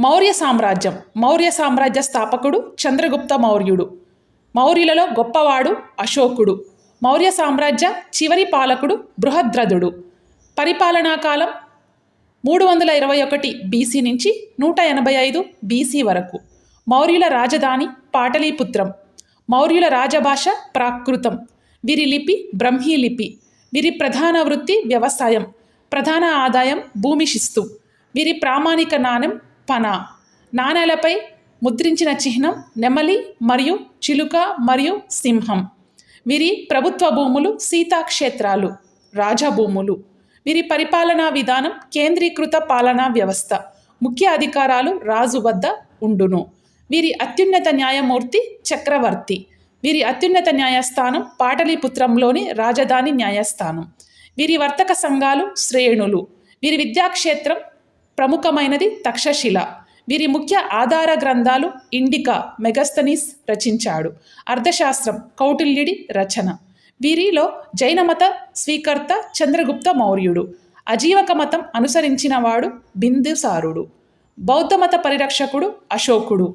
మౌర్య సామ్రాజ్యం. మౌర్య సామ్రాజ్య స్థాపకుడు చంద్రగుప్త మౌర్యుడు. మౌర్యులలో గొప్పవాడు అశోకుడు. మౌర్య సామ్రాజ్య చివరి పాలకుడు బృహద్రథుడు. పరిపాలనా కాలం మూడు వందల ఇరవై ఒకటి బీసీ నుంచి నూట ఎనభై ఐదు బీసీ వరకు. మౌర్యుల రాజధాని పాటలీపుత్రం. మౌర్యుల రాజభాష ప్రాకృతం. వీరి లిపి బ్రహ్మీ లిపి. వీరి ప్రధాన వృత్తి వ్యవసాయం. ప్రధాన ఆదాయం భూమి శిస్తు. వీరి ప్రామాణిక నాణ్యం పనా. నాణేలపై ముద్రించిన చిహ్నం నెమలి మరియు చిలుక మరియు సింహం. వీరి ప్రభుత్వ భూములు సీతాక్షేత్రాలు రాజభూములు. వీరి పరిపాలనా విధానం కేంద్రీకృత పాలనా వ్యవస్థ. ముఖ్య అధికారాలు రాజు వద్ద ఉండును. వీరి అత్యున్నత న్యాయమూర్తి చక్రవర్తి. వీరి అత్యున్నత న్యాయస్థానం పాటలీపుత్రంలోని రాజధాని న్యాయస్థానం. వీరి వర్తక సంఘాలు శ్రేణులు. వీరి విద్యాక్షేత్రం ప్రముఖమైనది తక్షశిల. వీరి ముఖ్య ఆధార గ్రంథాలు ఇండికా మెగస్తనీస్ రచించాడు. అర్థశాస్త్రం కౌటిల్యుడి రచన. వీరిలో జైనమత స్వీకర్త చంద్రగుప్త మౌర్యుడు. అజీవక మతం అనుసరించినవాడు బిందుసారుడు. బౌద్ధమత పరిరక్షకుడు అశోకుడు.